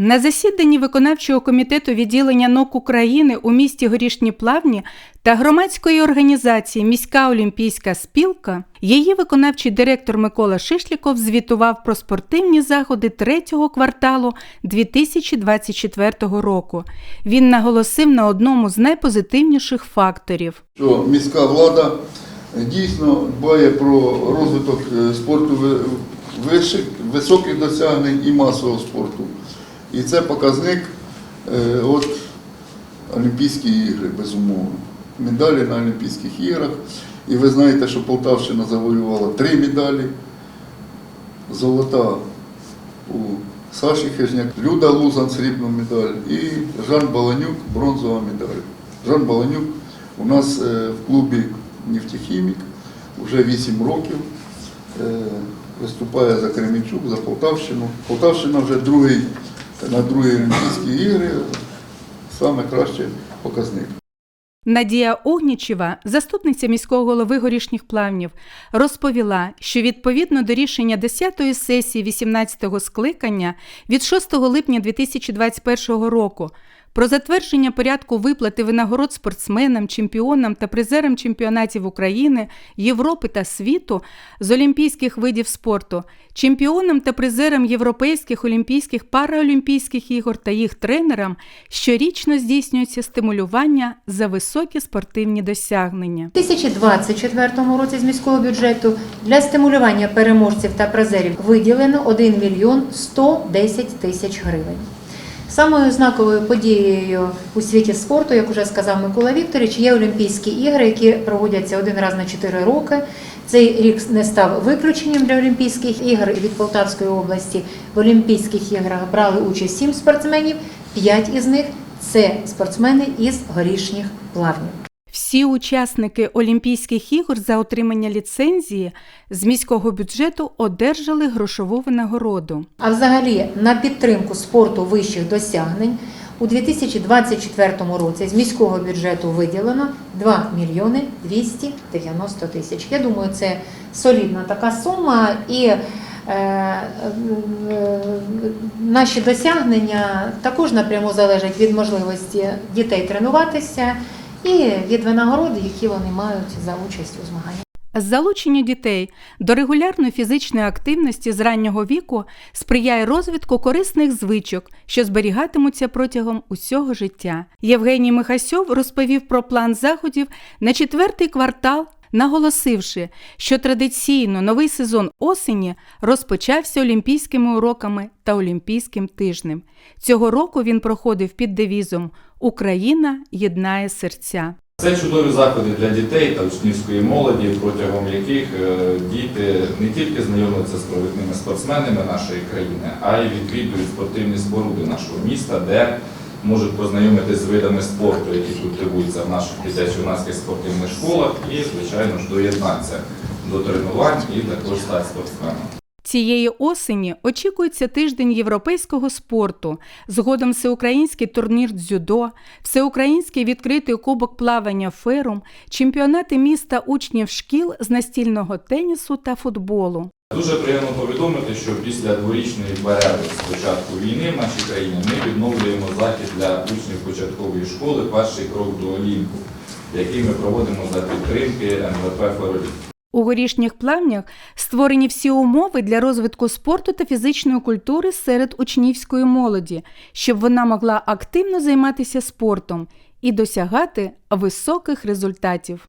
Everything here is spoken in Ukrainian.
На засіданні виконавчого комітету відділення НОК України у місті Горішні Плавні та громадської організації Міська Олімпійська спілка її виконавчий директор Микола Шишліков звітував про спортивні заходи третього кварталу 2024 року. Він наголосив на одному з найпозитивніших факторів. що міська влада дійсно дбає про розвиток е, спорту високих досягнень і масового спорту. І це показник е, от, Олімпійські ігри, безумовно. Медалі на Олімпійських іграх. І ви знаєте, що Полтавщина завоювала три медалі. Золота у Саші Хижняк, Люда Лузан срібну медаль і Жан Баланюк бронзова медаль. Жан Баланюк у нас е, в клубі «Нефтехімік» вже 8 років. е, Виступає за Кременчук, за Полтавщину. Полтавщина вже другий, на другі Олімпійські ігри. Саме кращий показник. Надія Огнічева, заступниця міського голови горішніх плавнів, розповіла, що відповідно до рішення 10-ї сесії 18-го скликання від 6 липня 2021 року про затвердження порядку виплати винагород спортсменам, чемпіонам та призерам чемпіонатів України, Європи та світу з олімпійських видів спорту, чемпіонам та призерам європейських, олімпійських, параолімпійських ігор та їх тренерам щорічно здійснюється стимулювання за високі спортивні досягнення. У 2024 році з міського бюджету для стимулювання переможців та призерів виділено 1 мільйон 110 тисяч гривень. Самою знаковою подією у світі спорту, як уже сказав Микола Вікторович, є Олімпійські ігри, які проводяться один раз на 4 роки. Цей рік не став виключенням для Олімпійських ігор від Полтавської області. В Олімпійських іграх брали участь сім спортсменів, п'ять із них це спортсмени із горішніх плавнів. Всі учасники Олімпійських ігор за отримання ліцензії з міського бюджету одержали грошову винагороду. А взагалі на підтримку спорту вищих досягнень у 2024 році з міського бюджету виділено 2 мільйони 290 тисяч. Я думаю, це солідна така сума і е, е, наші досягнення також напряму залежать від можливості дітей тренуватися і від винагороди, які вони мають за участь у змаганнях. Залучення дітей до регулярної фізичної активності з раннього віку сприяє розвитку корисних звичок, що зберігатимуться протягом усього життя. Євгеній Михасьов розповів про план заходів на четвертий квартал, наголосивши, що традиційно новий сезон осені розпочався олімпійськими уроками та олімпійським тижнем. Цього року він проходив під девізом Україна єднає серця. Це чудові заходи для дітей та учнівської молоді, протягом яких е, діти не тільки знайомляться з провідними спортсменами нашої країни, а й відвідують спортивні споруди нашого міста, де можуть познайомитися з видами спорту, які культивуються в наших дитячо-юнацьких спортивних школах, і, звичайно ж, доєднатися до тренувань і також стати спортсменом. Цієї осені очікується тиждень європейського спорту, згодом всеукраїнський турнір дзюдо, всеукраїнський відкритий кубок плавання ферум, чемпіонати міста учнів шкіл з настільного тенісу та футболу. Дуже приємно повідомити, що після дворічної перерви з початку війни в нашій країні ми відновлюємо захід для учнів початкової школи Перший крок до Олімпу, який ми проводимо за підтримки НВП «Фероліт». У горішніх плавнях створені всі умови для розвитку спорту та фізичної культури серед учнівської молоді, щоб вона могла активно займатися спортом і досягати високих результатів.